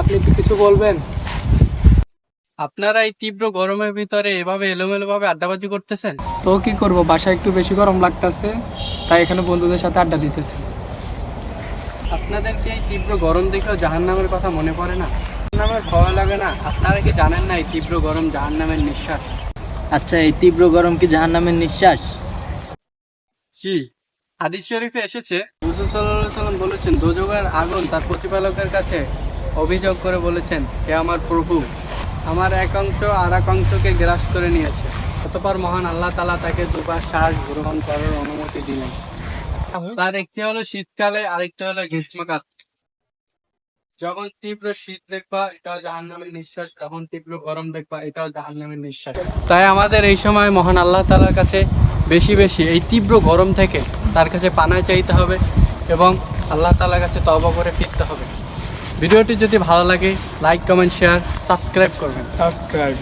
আপনি কি কিছু বলবেন? আপনারা এই তীব্র গরমের ভিতরে এভাবে এলোমেলো ভাবে আড্ডাবাজি করতেছেন? তো কি করব বাসায় একটু বেশি গরম লাগতেছে তাই এখানে বন্ধুদের সাথে আড্ডা দিতেছি। আপনাদেরকে এই তীব্র গরম দেখেও জাহান নামের কথা মনে পড়ে না? জাহান্নামের ভয় লাগে না? আপনারা কি জানেন না এই তীব্র গরম জাহান নামের নিঃশ্বাস? আচ্ছা এই তীব্র গরম কি জাহান্নামের নিঃশ্বাস? জি হাদিস শরীফে এসেছে রসুল সাল্লাহ সাল্লাম বলেছেন দোজগের আগুন তার প্রতিপালকের কাছে অভিযোগ করে বলেছেন হে আমার প্রভু আমার এক অংশ আর এক অংশকে গ্রাস করে নিয়েছে। অতপর মহান আল্লাহ তালা তাকে দুবার শ্বাস গ্রহণ করার অনুমতি দিলেন। তার একটি হলো শীতকালে আরেকটি হলো গ্রীষ্মকাল। যখন তীব্র শীত দেখবা এটাও জাহান্নামের নিঃশ্বাস। যখন তীব্র গরম দেখবা এটাও জাহান্নামের নিঃশ্বাস। তাই আমাদের এই সময় মহান আল্লাহ তালার কাছে বেশি বেশি এই তীব্র গরম থেকে তার কাছে পানায় চাইতে হবে। এবং আল্লাহ তালার কাছে তবা করে ফিরতে হবে। ভিডিওটি যদি ভালো লাগে লাইক কমেন্ট শেয়ার সাবস্ক্রাইব করবেন। সাবস্ক্রাইব